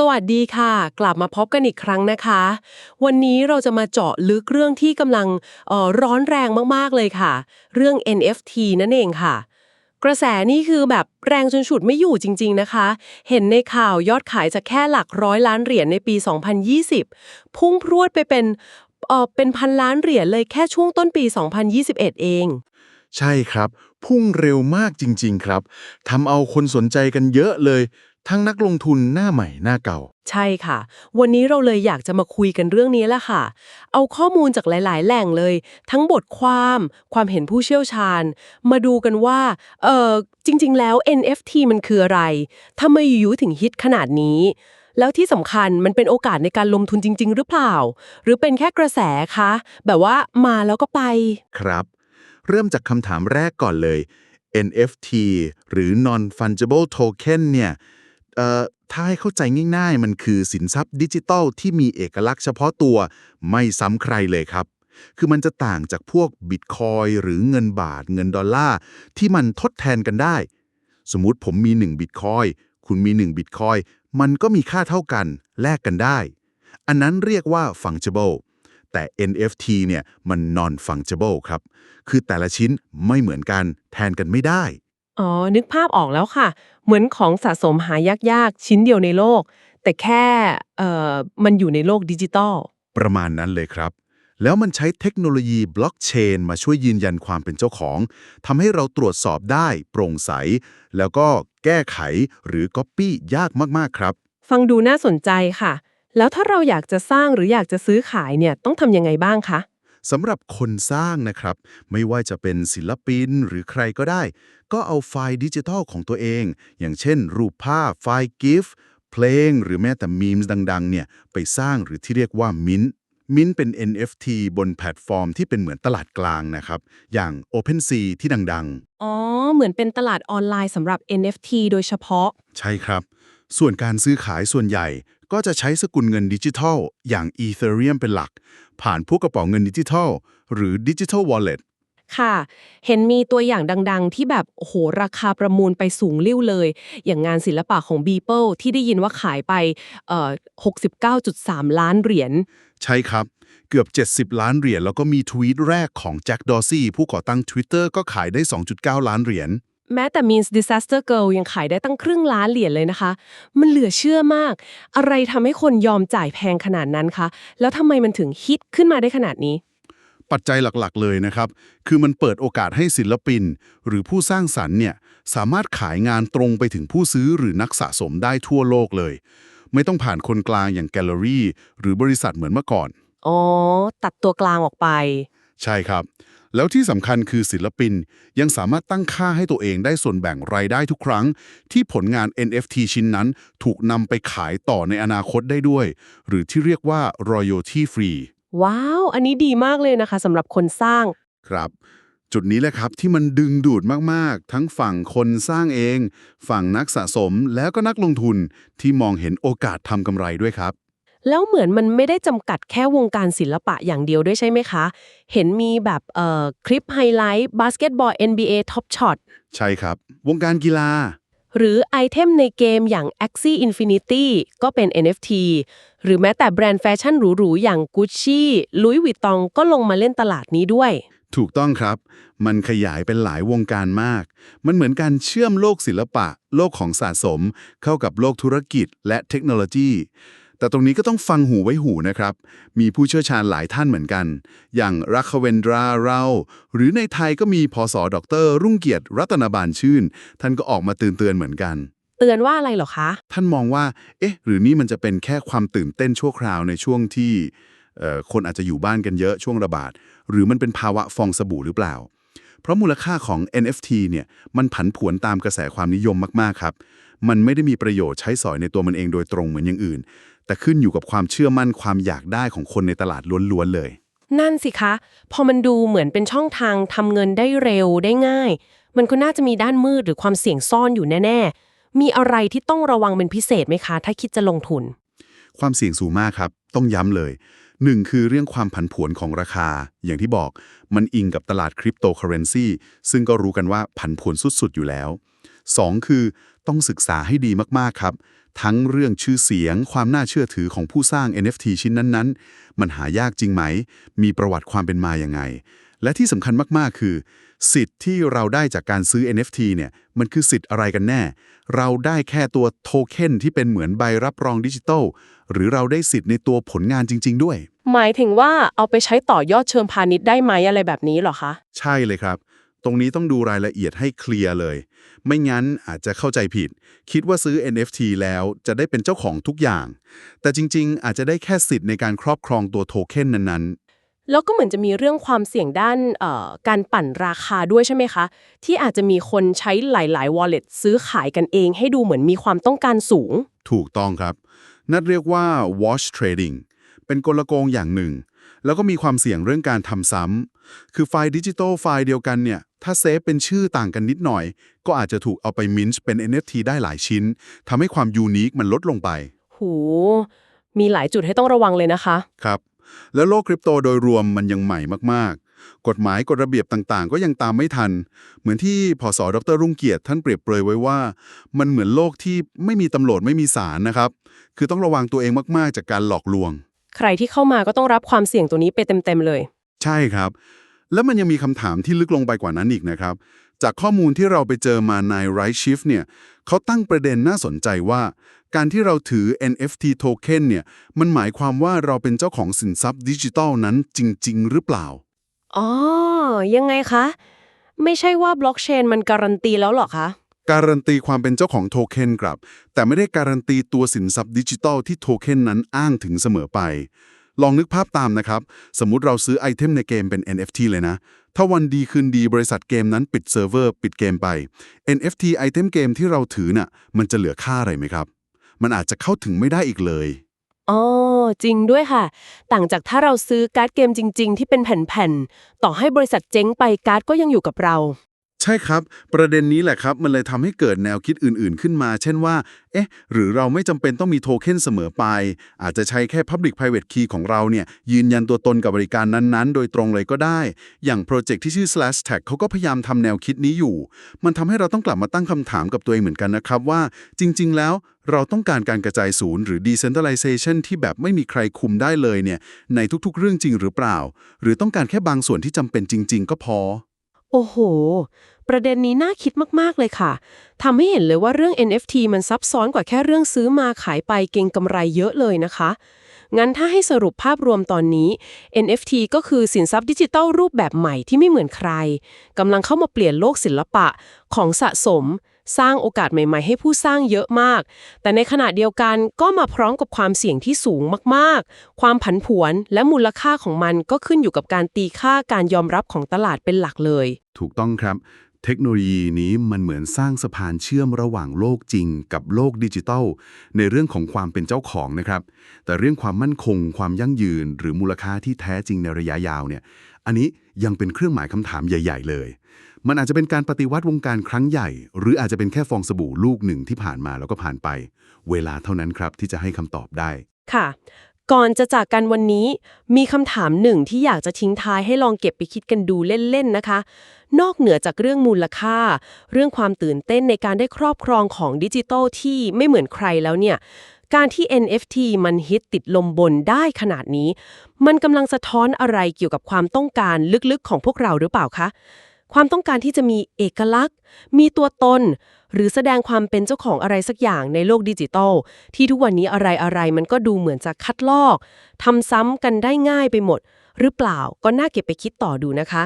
สวัสดีค่ะ กลับมาพบกันอีกครั้งนะคะ วันนี้เราจะมาเจาะลึกเรื่องที่กำลังออร้อนแรงมากๆเลยค่ะ เรื่อง NFT นั่นเองค่ะ กระแสนี่คือแบบแรงจนฉุดไม่อยู่จริง ๆนะคะ เห็นในข่าวยอดขายจากแค่หลักร้อยล้านเหรียญในปี 2020 พุ่งพรวดไปเป็นเออเป็นพันล้านเหรียญเลยแค่ช่วงต้นปี 2021 เอง ใช่ครับ พุ่งเร็วมากจริง ๆ ครับทำเอาคนสนใจกันเยอะเลย ทั้งนักลงทุนหน้าใหม่หน้าเก่า ใช่ค่ะ วันนี้เราเลยอยากจะมาคุยกันเรื่องนี้แหละค่ะ เอาข้อมูลจากหลาย ๆ แหล่งเลย ทั้งบทความ ความเห็นผู้เชี่ยวชาญ มาดูกันว่า เออจริง ๆ แล้ว NFT มันคืออะไรทำไมอยู่ๆถึงฮิตขนาดนี้ แล้วที่สำคัญมันเป็นโอกาสในการลงทุนจริง ๆ หรือเปล่า หรือเป็นแค่กระแสคะ แบบว่ามาแล้วก็ไป ครับ เริ่มจากคำถามแรกก่อนเลย NFT หรือ non fungible token เนี่ยเอ่อ ถ้าให้เข้าใจง่าย ๆ มันคือสินทรัพย์ดิจิทัลที่มีเอกลักษณ์เฉพาะตัวไม่ซ้ำใครเลยครับ คือมันจะต่างจากพวกบิตคอยหรือเงินบาทเงินดอลลาร์ที่มันทดแทนกันได้ สมมุติผมมี1บิตคอยคุณมี1บิตคอยมันก็มีค่าเท่ากันแลกกันได้ อันนั้นเรียกว่า fungible แต่ NFT เนี่ยมัน non fungible ครับ คือแต่ละชิ้นไม่เหมือนกันแทนกันไม่ได้ อ๋อ นึกภาพออกแล้วค่ะ เหมือนของสะสมหายากๆ ชิ้นเดียวในโลก แต่แค่เอ่อมันอยู่ในโลกดิจิตอล ประมาณนั้นเลยครับ แล้วมันใช้เทคโนโลยีบล็อกเชนมาช่วยยืนยันความเป็นเจ้าของทำให้เราตรวจสอบได้ โปร่งใส แล้วก็แก้ไขหรือ Copy ยากมากๆครับ ฟังดูน่าสนใจค่ะ แล้วถ้าเราอยากจะสร้างหรืออยากจะซื้อขายเนี่ยต้องทำยังไงบ้างคะ สำหรับคนสร้างนะครับ ไม่ว่าจะเป็นศิลปินหรือใครก็ได้ ก็เอาไฟล์ดิจิทัลของตัวเอง อย่างเช่น รูปภาพไฟล์ GIF เพลงหรือแม้แต่มีมส์ดังๆเนี่ยไปสร้างหรือที่เรียกว่า Mint Mint เป็น NFT บนแพลตฟอร์มที่เป็นเหมือนตลาดกลางนะครับ อย่าง OpenSea ที่ดังๆ อ๋อ เหมือนเป็นตลาดออนไลน์สำหรับ NFT โดยเฉพาะ ใช่ครับ ส่วนการซื้อขายส่วนใหญ่ก็จะใช้สกุลเงินดิจิทัล อย่าง Ethereum เป็นหลัก ผ่านพวกกระเป๋าเงินดิจิทัล หรือ Digital Wallet ค่ะ เห็นมีตัวอย่างดัง ๆ ที่แบบโอ้โหราคาประมูลไปสูงลิ่วเลย อย่างงานศิลปะของ Beeple ที่ได้ยินว่าขายไปเอ่อ69.3 ล้านเหรียญ ใช่ครับ เกือบ 70 ล้านเหรียญ แล้วก็มีทวีตแรกของแจ็คดอซี่ผู้ก่อตั้ง Twitter ก็ขายได้ 2.9 ล้านเหรียญ แม้แต่ Means Disaster Girl ยังขายได้ตั้งครึ่งล้านเหรียญเลยนะคะ มันเหลือเชื่อมาก อะไรทำให้คนยอมจ่ายแพงขนาดนั้นคะ แล้วทำไมมันถึงฮิตขึ้นมาได้ขนาดนี้ ปัจจัยหลักๆ เลยนะครับ คือมันเปิดโอกาสให้ศิลปิน หรือผู้สร้างสรรค์เนี่ยสามารถขายงานตรงไปถึงผู้ซื้อหรือนักสะสมได้ทั่วโลกเลย ไม่ต้องผ่านคนกลางอย่างแกลเลอรี่หรือบริษัทเหมือนเมื่อก่อน อ๋อ ตัดตัวกลางออกไป ใช่ครับ แล้วที่สำคัญคือศิลปินยังสามารถตั้งค่าให้ตัวเองได้ส่วนแบ่งรายได้ทุกครั้ง ที่ผลงาน NFT ชิ้นนั้นถูกนำไปขายต่อในอนาคตได้ด้วย หรือที่เรียกว่า royalty free ว้าว อันนี้ดีมากเลยนะคะสำหรับคนสร้าง ครับ จุดนี้แหละครับที่มันดึงดูดมาก ๆ ทั้งฝั่งคนสร้างเอง ฝั่งนักสะสมแล้วก็นักลงทุนที่มองเห็นโอกาสทำกำไรด้วยครับ แล้วเหมือนมันไม่ได้จำกัดแค่วงการศิลปะอย่างเดียวด้วยใช่ไหมคะ เห็นมีแบบเอ่อคลิปไฮไลท์บาสเกตบอล NBA Top Shot ใช่ครับ วงการกีฬา หรือไอเทมในเกมอย่าง Axie Infinity ก็เป็น NFT หรือแม้แต่แบรนด์แฟชั่นหรูๆ อย่าง Gucci Louis Vuitton ก็ลงมาเล่นตลาดนี้ด้วย ถูกต้องครับ มันขยายเป็นหลายวงการมาก มันเหมือนการเชื่อมโลกศิลปะ โลกของสะสม เข้ากับโลกธุรกิจและเทคโนโลยี แต่ตรงนี้ก็ต้องฟังหูไว้หูนะครับ มีผู้เชี่ยวชาญหลายท่านเหมือนกัน อย่างรัคเวนดราเรา หรือในไทยก็มีพศดร รุ่งเกียรติรัตนบานชื่น ท่านก็ออกมาเตือนเตือนๆเหมือนกัน เตือนว่าอะไรเหรอคะ ท่านมองว่า เอ๊ะ หรือนี่มันจะเป็นแค่ความตื่นเต้นชั่วคราวในช่วงที่เอ่อคนอาจจะอยู่บ้านกันเยอะช่วงระบาด หรือมันเป็นภาวะฟองสบู่หรือเปล่า เพราะมูลค่าของ NFT เนี่ยมันผันผวนตามกระแสความนิยมมากๆครับ มันไม่ได้มีประโยชน์ใช้สอยในตัวมันเองโดยตรงเหมือนอย่างอื่น แต่ขึ้นอยู่กับความเชื่อมั่นความอยากได้ของคนในตลาดล้วนๆเลย นั่นสิคะ พอมันดูเหมือนเป็นช่องทางทำเงินได้เร็วได้ง่าย มันก็น่าจะมีด้านมืดหรือความเสี่ยงซ่อนอยู่แน่ๆ มีอะไรที่ต้องระวังเป็นพิเศษไหมคะ ถ้าคิดจะลงทุน ความเสี่ยงสูงมากครับ ต้องย้ำเลยหนึ่งคือเรื่องความผันผวนของราคา อย่างที่บอกมันอิงกับตลาดคริปโตเคอเรนซีซึ่งก็รู้กันว่าผันผวนสุดๆ อยู่แล้ว 2 คือต้องศึกษาให้ดีมากๆครับ ทั้งเรื่องชื่อเสียง ความน่าเชื่อถือของผู้สร้าง NFT ชิ้นนั้นๆ มันหายากจริงไหม มีประวัติความเป็นมาอย่างไง และที่สำคัญมากๆ คือ สิทธิ์ที่เราได้จากการซื้อ NFT เนี่ยมันคือสิทธิ์อะไรกันแน่ เราได้แค่ตัวโทเค็นที่เป็นเหมือนใบรับรองดิจิทัลหรือเราได้สิทธิ์ในตัวผลงานจริง ๆ ด้วย หมายถึงว่าเอาไปใช้ต่อยอดเชิงพาณิชย์ได้ไหมอะไรแบบนี้เหรอคะ ใช่เลยครับ ตรงนี้ต้องดูรายละเอียดให้เคลียร์เลย ไม่งั้นอาจจะเข้าใจผิด คิดว่าซื้อ NFT แล้วจะได้เป็นเจ้าของทุกอย่าง แต่จริง ๆ อาจจะได้แค่สิทธิ์ในการครอบครองตัวโทเค็นนั้นแล้วก็เหมือนจะมีเรื่องความเสี่ยงด้านเอ่อการปั่นราคาด้วยใช่ไหมคะ ที่อาจจะมีคนใช้หลาย ๆ wallet ซื้อขายกันเองให้ดูเหมือนมีความต้องการสูงๆถูกต้องครับ นั่นเรียกว่า wash trading เป็นกลโกงอย่างหนึ่ง แล้วก็มีความเสี่ยงเรื่องการทำซ้ำคือไฟล์ดิจิทัลไฟล์เดียวกันเนี่ย ถ้าเซฟเป็นชื่อต่างกันนิดหน่อย ก็อาจจะถูกเอาไปมินช์เป็น NFT ได้หลายชิ้นทำให้ความยูนิคมันลดลงไป หู มีหลายจุดให้ต้องระวังเลยนะคะ ครับ แล้วโลกคริปโตโดยรวมมันยังใหม่มากๆ กฎหมายกฎระเบียบต่างๆ ก็ยังตามไม่ทัน เหมือนที่พศดรรุ่งเกียรติท่านเปรียบเปรยไว้ว่า มันเหมือนโลกที่ไม่มีตำรวจไม่มีศาลนะครับ คือต้องระวังตัวเองมากๆ จากการหลอกลวง ใครที่เข้ามาก็ต้องรับความเสี่ยงตัวนี้ไปเต็มๆเลย ใช่ครับ แล้วมันยังมีคำถามที่ลึกลงไปกว่านั้นอีกนะครับ จากข้อมูลที่เราไปเจอมาใน Right Shift เนี่ยเขาตั้งประเด็นน่าสนใจว่า การที่เราถือ NFT token เนี่ยมันหมายความว่าเราเป็นเจ้าของสินทรัพย์ดิจิทัลนั้นจริง ๆ หรือเปล่า อ๋อ ยังไงคะ ไม่ใช่ว่าบล็อกเชนมันการันตีแล้วหรอคะ การันตีความเป็นเจ้าของโทเค็นครับ แต่ไม่ได้การันตีตัวสินทรัพย์ดิจิทัลที่โทเค็นนั้นอ้างถึงเสมอไป ลองนึกภาพตามนะครับ สมมุติเราซื้อไอเทมในเกมเป็น NFT เลยนะ ถ้าวันดีคืนดีบริษัทเกมนั้นปิดเซิร์ฟเวอร์ปิดเกมไป NFT ไอเทมเกมที่เราถือน่ะมันจะเหลือค่าอะไรไหมครับ มันอาจจะเข้าถึงไม่ได้อีกเลยอ๋อจริงด้วยค่ะ ต่างจากถ้าเราซื้อการ์ดเกมจริง ๆ ที่เป็นแผ่นๆ ต่อให้บริษัทเจ๊งไปการ์ดก็ยังอยู่กับเรา ใช่ครับ ประเด็นนี้แหละครับ มันเลยทำให้เกิดแนวคิดอื่นๆขึ้นมา เช่นว่า เอ๊ะ หรือเราไม่จำเป็นต้องมีโทเค็นเสมอไป อาจจะใช้แค่ Public Private Key ของเราเนี่ย ยืนยันตัวตนกับบริการนั้นๆ โดยตรงเลยก็ได้ อย่างโปรเจกต์ที่ชื่อ Slash Tag เขาก็พยายามทำแนวคิดนี้อยู่ มันทำให้เราต้องกลับมาตั้งคำถามกับตัวเองเหมือนกันนะครับว่า จริง ๆ แล้วเราต้องการการกระจายศูนย์หรือ Decentralization ที่แบบไม่มีใครคุมได้เลยเนี่ยในทุกๆ เรื่องจริงหรือเปล่า หรือต้องการแค่บางส่วนที่จำเป็นจริง ๆ ก็พอ โอ้โห ประเด็นนี้น่าคิดมาก ๆ เลยค่ะ ทำให้เห็นเลยว่าเรื่อง NFT มันซับซ้อนกว่าแค่เรื่องซื้อมาขายไปเก่งกำไรเยอะเลยนะคะ งั้นถ้าให้สรุปภาพรวมตอนนี้ NFT ก็คือสินทรัพย์ดิจิทัลรูปแบบใหม่ที่ไม่เหมือนใคร กำลังเข้ามาเปลี่ยนโลกศิลปะของสะสม สร้างโอกาสใหม่ ๆ ให้ผู้สร้างเยอะมาก แต่ในขณะเดียวกันก็มาพร้อมกับความเสี่ยงที่สูงมากๆ ความผันผวนและมูลค่าของมันก็ขึ้นอยู่กับการตีค่าการยอมรับของตลาดเป็นหลักเลย ถูกต้องครับ เทคโนโลยีนี้มันเหมือนสร้างสะพานเชื่อมระหว่างโลกจริง กับโลกดิจิทัล ในเรื่องของความเป็นเจ้าของนะครับ แต่เรื่องความมั่นคง ความยั่งยืน หรือมูลค่าที่แท้จริงในระยะยาวเนี่ย อันนี้ยังเป็นเครื่องหมายคำถามใหญ่ ๆ เลย มันอาจจะเป็นการปฏิวัติวงการครั้งใหญ่ หรืออาจจะเป็นแค่ฟองสบู่ลูกหนึ่งที่ผ่านมาแล้วก็ผ่านไป เวลาเท่านั้นครับที่จะให้คำตอบได้ ค่ะ ก่อนจะจากกันวันนี้ มีคำถามหนึ่งที่อยากจะทิ้งท้ายให้ลองเก็บไปคิดกันดูเล่น ๆ นะคะ นอกเหนือจากเรื่องมูลค่า เรื่องความตื่นเต้นในการได้ครอบครองของดิจิทัลที่ไม่เหมือนใครแล้วเนี่ยการที่ NFT มันฮิตติดลมบนได้ขนาดนี้ มันกำลังสะท้อนอะไรเกี่ยวกับความต้องการลึกๆของพวกเราหรือเปล่าคะ ความต้องการที่จะมีเอกลักษณ์ มีตัวตน หรือแสดงความเป็นเจ้าของอะไรสักอย่างในโลกดิจิทัล ที่ทุกวันนี้อะไรๆมันก็ดูเหมือนจะคัดลอกทำซ้ำกันได้ง่ายไปหมด หรือเปล่าก็น่าเก็บไปคิดต่อดูนะคะ